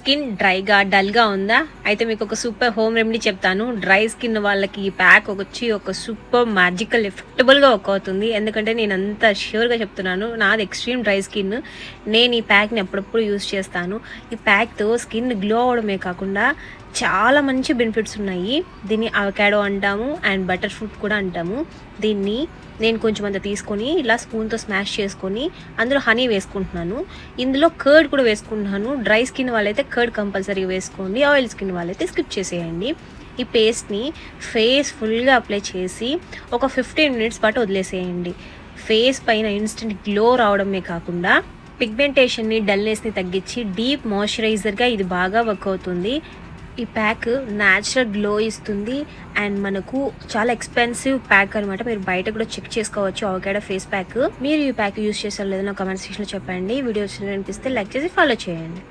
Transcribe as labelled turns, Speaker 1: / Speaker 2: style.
Speaker 1: Skin డ్రైగా డల్గా ఉందా? అయితే మీకు ఒక సూపర్ హోమ్ రెమెడీ చెప్తాను. డ్రై స్కిన్ వాళ్ళకి ఈ ప్యాక్ వచ్చి ఒక సూపర్ మ్యాజికల్ ఎఫెక్టబుల్గా వర్క్ అవుతుంది ఎందుకంటే నేను అంత ష్యూర్గా చెప్తున్నాను. నాది ఎక్స్ట్రీమ్ డ్రై స్కిన్. నేను ఈ ప్యాక్ని అప్పుడప్పుడు యూస్ చేస్తాను. ఈ ప్యాక్తో స్కిన్ గ్లో అవడమే కాకుండా చాలా మంచి బెనిఫిట్స్ ఉన్నాయి. దీన్ని అవకాడో అంటాము అండ్ బటర్ ఫ్రూట్ కూడా అంటాము. దీన్ని నేను కొంచెం అంత తీసుకొని ఇలా స్పూన్తో స్మాష్ చేసుకొని అందులో హనీ వేసుకుంటున్నాను. ఇందులో కర్డ్ కూడా వేసుకుంటున్నాను. డ్రై స్కిన్ వాళ్ళైతే కర్డ్ కంపల్సరీ వేసుకోండి. ఆయిల్ స్కిన్ వాళ్ళైతే స్కిప్ చేసేయండి. ఈ పేస్ట్ని ఫేస్ ఫుల్గా అప్లై చేసి ఒక ఫిఫ్టీన్ మినిట్స్ పాటు వదిలేసేయండి. ఫేస్ పైన ఇన్స్టెంట్ గ్లో రావడమే కాకుండా పిగ్మెంటేషన్ని డల్నెస్ని తగ్గించి డీప్ మాయిశ్చరైజర్గా ఇది బాగా వర్క్ అవుతుంది. ఈ ప్యాక్ న్యాచురల్ గ్లో ఇస్తుంది. అండ్ మనకు చాలా ఎక్స్పెన్సివ్ ప్యాక్ అనమాట మీరు బయట కూడా చెక్ చేసుకోవచ్చు అవకాడో ఫేస్ ప్యాక్ మీరు ఈ ప్యాక్ యూస్ చేసారు లేదో నా కమెంట్ సెక్షన్లో చెప్పండి. వీడియో వచ్చింది అనిపిస్తే లైక్ చేసి ఫాలో చేయండి.